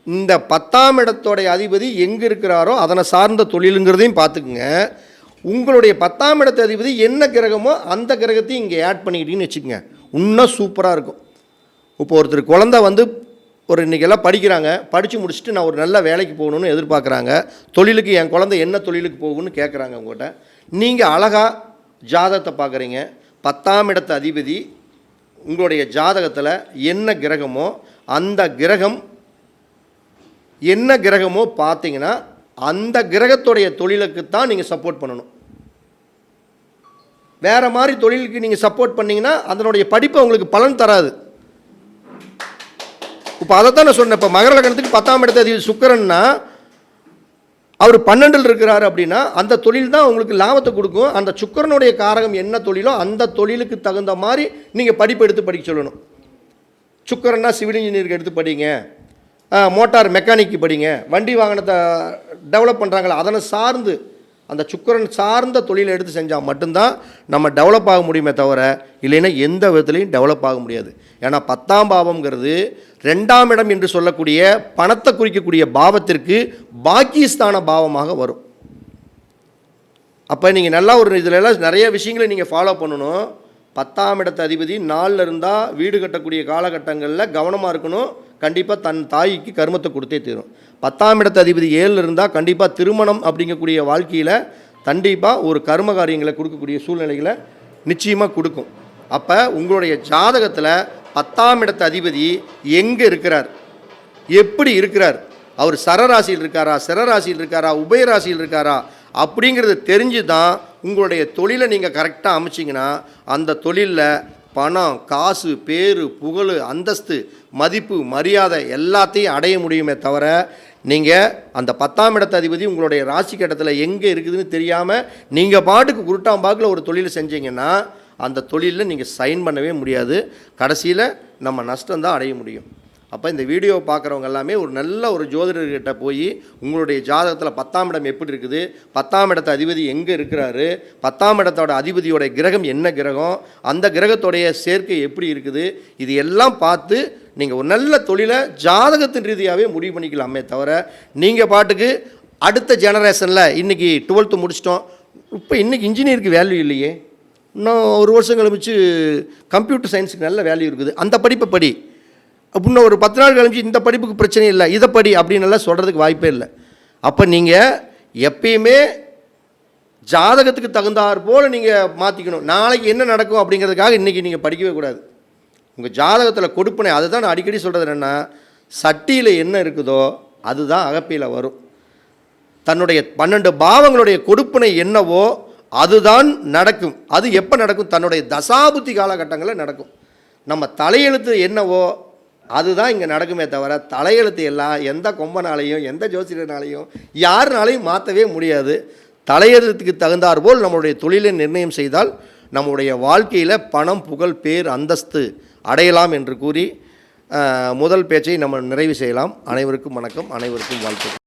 இந்த பத்தாம் இடத்தோடைய அதிபதி எங்கே இருக்கிறாரோ அதனை சார்ந்த தொழிலுங்கிறதையும் பார்த்துக்குங்க. உங்களுடைய பத்தாம் இடத்து அதிபதி என்ன கிரகமோ அந்த கிரகத்தையும் இங்கே ஆட் பண்ணிக்கிட்டீங்கன்னு வச்சுக்கோங்க. இன்னும் சூப்பராக இருக்கும். இப்போ ஒருத்தர் குழந்த வந்து ஒரு இன்றைக்கெல்லாம் படிக்கிறாங்க படித்து முடிச்சுட்டு நான் ஒரு நல்ல வேலைக்கு போகணும்னு எதிர்பார்க்குறாங்க. தொழிலுக்கு என் குழந்தை என்ன தொழிலுக்கு போகும்னு கேட்குறாங்க உங்கள்கிட்ட நீங்கள் அழகாக ஜாதகத்தை பார்க்குறீங்க. பத்தாம் இடத்து அதிபதி உங்களுடைய ஜாதகத்தில் என்ன கிரகமோ அந்த கிரகம் என்ன கிரகமோ பார்த்தீங்கன்னா அந்த கிரகத்துடைய தொழிலுக்கு தான் நீங்கள் சப்போர்ட் பண்ணணும். வேறு மாதிரி தொழிலுக்கு நீங்கள் சப்போர்ட் பண்ணிங்கன்னா அதனுடைய படிப்பு உங்களுக்கு பலன் தராது. இப்போ அதைத்தான் நான் சொன்னேன் இப்போ மகர லக்னத்துக்கு பத்தாம் இடத்த அதிபதி சுக்கரன்னா அவர் பன்னெண்டில் இருக்கிறாரு அப்படின்னா அந்த தொழில் தான் உங்களுக்கு லாபத்தை கொடுக்கும். அந்த சுக்கரனுடைய காரகம் என்ன தொழிலோ அந்த தொழிலுக்கு தகுந்த மாதிரி நீங்கள் படிப்பு எடுத்து படிக்க சொல்லணும். சுக்கரன்னா சிவில் இன்ஜினியருக்கு எடுத்து படிங்க. மோட்டார் மெக்கானிக்கு படிங்க. வண்டி வாகனத்தை டெவலப் பண்ணுறாங்களா அதனை சார்ந்து அந்த சுக்கரன் சார்ந்த தொழிலை எடுத்து செஞ்சால் மட்டும்தான் நம்ம டெவலப் ஆக முடியுமே தவிர இல்லைன்னா எந்த விதத்துலையும் டெவலப் ஆக முடியாது. ஏன்னா பத்தாம் பாவம்ங்கிறது ரெண்டாம் இடம் என்று சொல்லக்கூடிய பணத்தை குறிக்கக்கூடிய பாவத்திற்கு பாக்கியஸ்தான பாவமாக வரும். அப்போ நீங்கள் நல்லா ஒரு இதுல எல்லாம் நிறைய விஷயங்களை நீங்கள் ஃபாலோ பண்ணணும். பத்தாம் இடத்து அதிபதி நாளில் இருந்தால் வீடு கட்டக்கூடிய காலகட்டங்களில் கவனமாக இருக்கணும். கண்டிப்பாக தன் தாய்க்கு கர்மத்தை கொடுத்தே தீரும். பத்தாம் இடத்து அதிபதி ஏழில் இருந்தால் கண்டிப்பாக திருமணம் அப்படிங்கக்கூடிய வாழ்க்கையில் கண்டிப்பாக ஒரு கர்ம காரியங்களை கொடுக்கக்கூடிய சூழ்நிலைகளை நிச்சயமாக கொடுக்கும். அப்போ உங்களுடைய ஜாதகத்தில் பத்தாம் இடத்து அதிபதி எங்கே இருக்கிறார்? எப்படி இருக்கிறார்? அவர் சரராசியில் இருக்காரா சிரராசியில் இருக்காரா உபயராசியில் இருக்காரா அப்படிங்கிறது தெரிஞ்சு தான் உங்களுடைய தொழிலை நீங்கள் கரெக்டாக அமைச்சிங்கன்னா அந்த தொழிலில் பணம் காசு பேரு புகழ் அந்தஸ்து மதிப்பு மரியாதை எல்லாத்தையும் அடைய முடியுமே தவிர நீங்கள் அந்த பத்தாம் இடத்த அதிபதி உங்களுடைய ராசி கட்டத்தில் எங்கே இருக்குதுன்னு தெரியாமல் நீங்கள் பாட்டுக்கு குருட்டாம்பாக்கில் ஒரு தொழில் செஞ்சீங்கன்னா அந்த தொழிலில் நீங்கள் சைன் பண்ணவே முடியாது. கடைசியில் நம்ம நஷ்டம் தான் அடைய முடியும். அப்போ இந்த வீடியோ பார்க்குறவங்க எல்லாமே ஒரு நல்ல ஒரு ஜோதிடர்கிட்ட போய் உங்களுடைய ஜாதகத்தில் பத்தாம் இடம் எப்படி இருக்குது? பத்தாம் இடத்து அதிபதி எங்கே இருக்கிறாரு? பத்தாம் இடத்தோட அதிபதியோட கிரகம் என்ன கிரகம்? அந்த கிரகத்தோடைய சேர்க்கை எப்படி இருக்குது? இது எல்லாம் பார்த்து நீங்கள் ஒரு நல்ல தொழிலை ஜாதகத்தின் ரீதியாகவே முடிவு பண்ணிக்கலாமே தவிர நீங்கள் பாட்டுக்கு அடுத்த ஜெனரேஷனில் இன்றைக்கி டுவெல்த்து முடிச்சிட்டோம். இப்போ இன்றைக்கி இன்ஜினியருக்கு வேல்யூ இல்லையே. இன்னும் ஒரு வருஷம் கழிச்சு கம்ப்யூட்டர் சயின்ஸுக்கு நல்ல வேல்யூ இருக்குது. அந்த படிப்பை படி. இன்னும் ஒரு பத்து நாள் கழிஞ்சு இந்த படிப்புக்கு பிரச்சனை இல்லை இதை படி அப்படின்னு எல்லாம் சொல்கிறதுக்கு வாய்ப்பே இல்லை. அப்போ நீங்கள் எப்பயுமே ஜாதகத்துக்கு தகுந்தாற் போல் நீங்கள் மாற்றிக்கணும் நாளைக்கு என்ன நடக்கும் அப்படிங்கிறதுக்காக இன்றைக்கி நீங்கள் படிக்கவே கூடாது. உங்கள் ஜாதகத்தில் கொடுப்பினை அதுதான் நான் அடிக்கடி சொல்கிறது என்னென்னா சட்டியில் என்ன இருக்குதோ அதுதான் அகப்பையில் வரும். தன்னுடைய பன்னெண்டு பாவங்களுடைய கொடுப்பனை என்னவோ அதுதான் நடக்கும். அது எப்போ நடக்கும்? தன்னுடைய தசாபுத்தி காலகட்டங்களில் நடக்கும். நம்ம தலையெழுத்து என்னவோ அதுதான் இங்கே நடக்குமே தவிர தலையெழுத்து எல்லாம் எந்த கொம்பனாலையும் எந்த ஜோசிடனாலையும் யாருனாலையும் மாற்றவே முடியாது. தலையெழுத்துக்கு தகுந்தாற்போல் நம்மளுடைய தொழிலை நிர்ணயம் செய்தால் நம்முடைய வாழ்க்கையில் பணம் புகழ் பேர் அந்தஸ்து அடையலாம் என்று கூறி முதல் பேச்சை நம்ம நிறைவு செய்யலாம். அனைவருக்கும் வணக்கம். அனைவருக்கும் வாழ்த்துக்கள்.